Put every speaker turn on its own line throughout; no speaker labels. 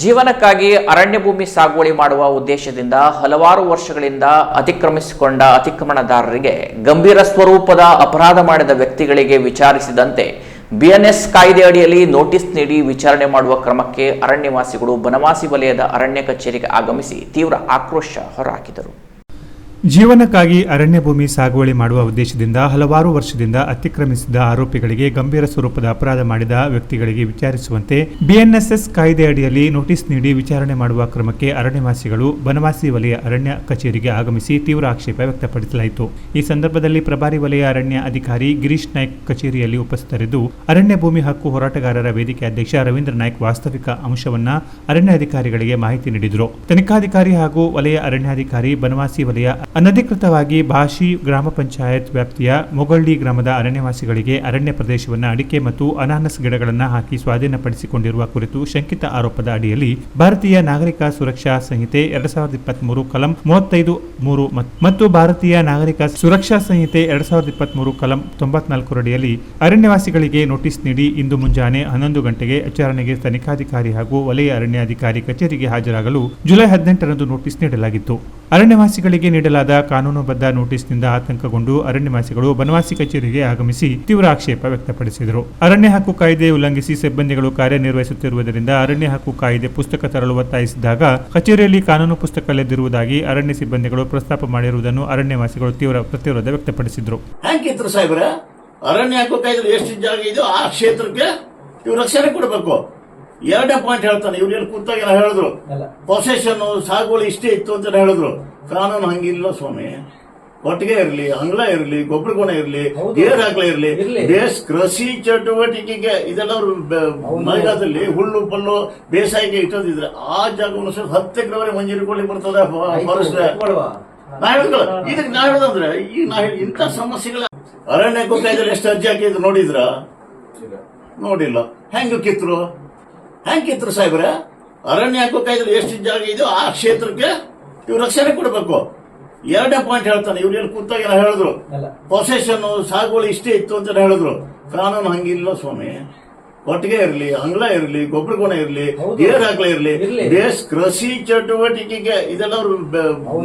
ಜೀವನಕ್ಕಾಗಿ ಅರಣ್ಯ ಭೂಮಿ ಸಾಗುವಳಿ ಮಾಡುವ ಉದ್ದೇಶದಿಂದ ಹಲವಾರು ವರ್ಷಗಳಿಂದ ಅತಿಕ್ರಮಿಸಿಕೊಂಡ ಅತಿಕ್ರಮಣದಾರರಿಗೆ ಗಂಭೀರ ಸ್ವರೂಪದ ಅಪರಾಧ ಮಾಡಿದ ವ್ಯಕ್ತಿಗಳಿಗೆ ವಿಚಾರಿಸಿದಂತೆ ಬಿಎನ್ಎಸ್ ಕಾಯ್ದೆ ಅಡಿಯಲ್ಲಿ ನೋಟಿಸ್ ನೀಡಿ ವಿಚಾರಣೆ ಮಾಡುವ ಕ್ರಮಕ್ಕೆ ಅರಣ್ಯವಾಸಿಗಳು, ಬನವಾಸಿ ವಲಯದ ಅರಣ್ಯ ಕಚೇರಿಗೆ ಆಗಮಿಸಿ ತೀವ್ರ ಆಕ್ರೋಶ ಹೊರಹಾಕಿದರು.
ಜೀವನಕ್ಕಾಗಿ ಅರಣ್ಯ ಭೂಮಿ ಸಾಗುವಳಿ ಮಾಡುವ ಉದ್ದೇಶದಿಂದ ಹಲವಾರು ವರ್ಷದಿಂದ ಅತಿಕ್ರಮಿಸಿದ ಆರೋಪಿಗಳಿಗೆ ಗಂಭೀರ ಸ್ವರೂಪದ ಅಪರಾಧ ಮಾಡಿದ ವ್ಯಕ್ತಿಗಳಿಗೆ ವಿಚಾರಿಸುವಂತೆ ಬಿಎನ್ಎಸ್ಎಸ್ ಕಾಯ್ದೆ ಅಡಿಯಲ್ಲಿ ನೋಟಿಸ್ ನೀಡಿ ವಿಚಾರಣೆ ಮಾಡುವ ಕ್ರಮಕ್ಕೆ ಅರಣ್ಯವಾಸಿಗಳು ಬನವಾಸಿ ವಲಯ ಅರಣ್ಯ ಕಚೇರಿಗೆ ಆಗಮಿಸಿ ತೀವ್ರ ಆಕ್ಷೇಪ ವ್ಯಕ್ತಪಡಿಸಲಾಯಿತು. ಈ ಸಂದರ್ಭದಲ್ಲಿ ಪ್ರಭಾರಿ ವಲಯ ಅರಣ್ಯ ಅಧಿಕಾರಿ ಗಿರೀಶ್ ನಾಯ್ಕ್ ಕಚೇರಿಯಲ್ಲಿ ಉಪಸ್ಥಿತರಿದ್ದು, ಅರಣ್ಯ ಭೂಮಿ ಹಕ್ಕು ಹೋರಾಟಗಾರರ ವೇದಿಕೆ ಅಧ್ಯಕ್ಷ ರವೀಂದ್ರ ನಾಯ್ಕ್ ವಾಸ್ತವಿಕ ಅಂಶವನ್ನ ಅರಣ್ಯ ಅಧಿಕಾರಿಗಳಿಗೆ ಮಾಹಿತಿ ನೀಡಿದರು. ತನಿಖಾಧಿಕಾರಿ ಹಾಗೂ ವಲಯ ಅರಣ್ಯಾಧಿಕಾರಿ ಬನವಾಸಿ ವಲಯ ಅನಧಿಕೃತವಾಗಿ ಭಾಷಿ ಗ್ರಾಮ ಪಂಚಾಯತ್ ವ್ಯಾಪ್ತಿಯ ಮೊಗಳ್ಳಿ ಗ್ರಾಮದ ಅರಣ್ಯವಾಸಿಗಳಿಗೆ ಅರಣ್ಯ ಪ್ರದೇಶವನ್ನು ಅಡಿಕೆ ಮತ್ತು ಅನಾನಸ್ ಗಿಡಗಳನ್ನು ಹಾಕಿ ಸ್ವಾಧೀನಪಡಿಸಿಕೊಂಡಿರುವ ಕುರಿತು ಶಂಕಿತ ಆರೋಪದ ಅಡಿಯಲ್ಲಿ ಭಾರತೀಯ ನಾಗರಿಕ ಸುರಕ್ಷಾ ಸಂಹಿತೆ ಎರಡ್ ಸಾವಿರದ ಇಪ್ಪತ್ಮೂರು ಕಲಂ ಮೂವತ್ತೈದು ಮೂರು ಮತ್- ಮತ್ತು ಭಾರತೀಯ ನಾಗರಿಕ ಸುರಕ್ಷಾ ಸಂಹಿತೆ ಎರಡ್ ಸಾವಿರದ ಇಪ್ಪತ್ಮೂರು ಕಲಂ ತೊಂಬತ್ನಾಲ್ಕು ಅಡಿಯಲ್ಲಿ ಅರಣ್ಯವಾಸಿಗಳಿಗೆ ನೋಟಿಸ್ ನೀಡಿ ಇಂದು ಮುಂಜಾನೆ ಹನ್ನೊಂದು ಗಂಟೆಗೆ ವಿಚಾರಣೆಗೆ ತನಿಖಾಧಿಕಾರಿ ಹಾಗೂ ವಲಯ ಅರಣ್ಯಾಧಿಕಾರಿ ಕಚೇರಿಗೆ ಹಾಜರಾಗಲು ಜುಲೈ ಹದಿನೆಂಟರಂದು ನೋಟಿಸ್ ನೀಡಲಾಗಿತ್ತು. ಅರಣ್ಯವಾಸಿಗಳಿಗೆ ನೀಡಲಾದ ಕಾನೂನುಬದ್ಧ ನೋಟಿಸ್ನಿಂದ ಆತಂಕಗೊಂಡು ಅರಣ್ಯವಾಸಿಗಳು ಬನವಾಸಿ ಕಚೇರಿಗೆ ಆಗಮಿಸಿ ತೀವ್ರ ಆಕ್ಷೇಪ ವ್ಯಕ್ತಪಡಿಸಿದರು. ಅರಣ್ಯ ಹಕ್ಕು ಕಾಯ್ದೆ ಉಲ್ಲಂಘಿಸಿ ಸಿಬ್ಬಂದಿಗಳು ಕಾರ್ಯನಿರ್ವಹಿಸುತ್ತಿರುವುದರಿಂದ ಅರಣ್ಯ ಹಕ್ಕು ಕಾಯ್ದೆ ಪುಸ್ತಕ ತರಲು ಒತ್ತಾಯಿಸಿದಾಗ ಕಚೇರಿಯಲ್ಲಿ ಕಾನೂನು ಪುಸ್ತಕ ಇಲ್ಲದಿರುವುದಾಗಿ ಅರಣ್ಯ ಸಿಬ್ಬಂದಿಗಳು ಪ್ರಸ್ತಾಪ ಮಾಡಿರುವುದನ್ನು ಅರಣ್ಯವಾಸಿಗಳು ತೀವ್ರ ಪ್ರತಿರೋಧ ವ್ಯಕ್ತಪಡಿಸಿದರು.
ಅರಣ್ಯ ಹಕ್ಕು ಕಾಯ್ದೆ ಎಷ್ಟು ಜಾಗ ಇದೆಯೋ ಆ ಕ್ಷೇತ್ರಕ್ಕೆ ರಕ್ಷಣೆ ಕೊಡಬೇಕು. ಎರಡನೇ ಪಾಯಿಂಟ್ ಹೇಳ್ತಾನೆ ಇವ್ರು ಏನು ಕೂತಾಗ ಏನೋ ಹೇಳಿದ್ರು ಪೊಸೆಷನ್ ಸಾಗುವಳಿ ಇಷ್ಟೇ ಇತ್ತು ಅಂತ ಹೇಳಿದ್ರು. ಕಾನೂನು ಹಂಗಿಲ್ಲ ಸ್ವಾಮಿ. ಒಟ್ಟಿಗೆ ಇರಲಿ ಅಂಗ್ಲ ಇರಲಿ ಗೊಬ್ಬರ ಗುಣ ಇರಲಿ ಗೇರ್ ಹಾಕ್ಲ ಇರಲಿ ಬೇಸ್ ಕೃಷಿ ಚಟುವಟಿಕೆಗೆ ಇದೆಲ್ಲ ಮಳೆಗಾಲದಲ್ಲಿ ಹುಲ್ಲು ಪಲ್ಲು ಬೇಸಾಯಕ್ಕೆ ಇಟ್ಟೋದಿದ್ರೆ ಆ ಜಾಗವನ್ನು ಸ್ವಲ್ಪ ಹತ್ತು ಎಕರೆವರೆಗೆ ಮಂಜೂರಿ ಬರ್ತದೆ ಫಾರೆಸ್ಟ್ ನಾ ಇದಕ್ಕೆ ನಾ ಹೇಳೋದಂದ್ರೆ ಈಗ ನಾ ಹೇಳಿ ಇಂಥ ಸಮಸ್ಯೆಗಳ ಅರಣ್ಯ ಕಾಯ್ದಲ್ಲಿ ಎಷ್ಟು ಅರ್ಜಿ ಹಾಕಿದ್ರು ನೋಡಿದ್ರ? ನೋಡಿಲ್ಲ. ಹೆಂಗ ಕಿತ್ರು? ಹೆಂಗ್ ಸಾಹೇಬ್ರ ಸಾಹೇಬ್ರೆ? ಅರಣ್ಯ ಕಾಯ್ದಲ್ಲಿ ಎಷ್ಟು ಜಾಗ ಇದೆಯೋ ಆ ಕ್ಷೇತ್ರಕ್ಕೆ ಇವ್ರು ರಕ್ಷಣೆ ಕೊಡಬೇಕು. ಎರಡನೇ ಪಾಯಿಂಟ್ ಹೇಳ್ತಾನೆ. ಇವ್ರು ಏನು ಕೂತಾಗ ಏನೋ ಹೇಳಿದ್ರು. ಪೊಸೆಷನ್ ಸಾಗುವಳಿ ಇಷ್ಟೇ ಇತ್ತು ಅಂತ ಹೇಳಿದ್ರು. ಕಾನೂನು ಹಂಗಿಲ್ಲ ಸ್ವಾಮಿ. ಒಟ್ಟಿಗೆ ಇರಲಿ ಅಂಗ್ಲ ಇರಲಿ ಗೊಬ್ಬರ ಗುಣ ಇರಲಿ ಏರ್ ಹಾಕ್ಲ ಇರಲಿ. ಬೇಸ್ ಕೃಷಿ ಚಟುವಟಿಕೆಗೆ ಇದೆಲ್ಲ ಅವರು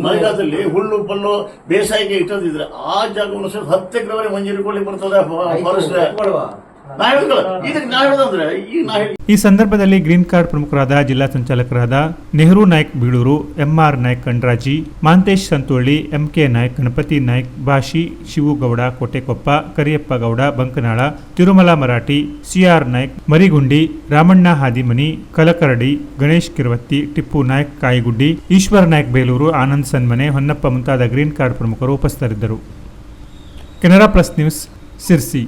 ಮಳೆಗಾಲದಲ್ಲಿ ಹುಲ್ಲು ಪಲ್ಲು ಬೇಸಾಯಕ್ಕೆ ಇಟ್ಟದಿದ್ರೆ ಆ ಜಾಗವನ್ನು ಸ್ವಲ್ಪ ಹತ್ತು ಎಕರೆವರೆಗೆ ಮಂಜೂರಿ ಬರ್ತದೆ ಫಾರೆಸ್ಟ್ ಈ
ಸಂದರ್ಭದಲ್ಲಿ ಗ್ರೀನ್ ಕಾರ್ಡ್ ಪ್ರಮುಖರಾದ ಜಿಲ್ಲಾ ಸಂಚಾಲಕರಾದ Nehru Naik Bilur, MR Naik Kandraji Mantesh Santoli, MK Naik, Ganapati Naik, Bhashi, Shivugowda, Kotekoppa, Kariyappa Gowda, Bankanal, Tirumala Marathi, CR Naik, Marigundi, Ramanna Hadimani, Kalakaradi, Ganesh Kiravatti, Tippu Naik Kaiguddi, Eshwar Naik Belur, Anand Sanmane, Honnappa ಮುಂತಾದ green card ಪ್ರಮುಖರು ಉಪಸ್ಥಿತರಿದ್ದರು. Canara plus news, Sirsi.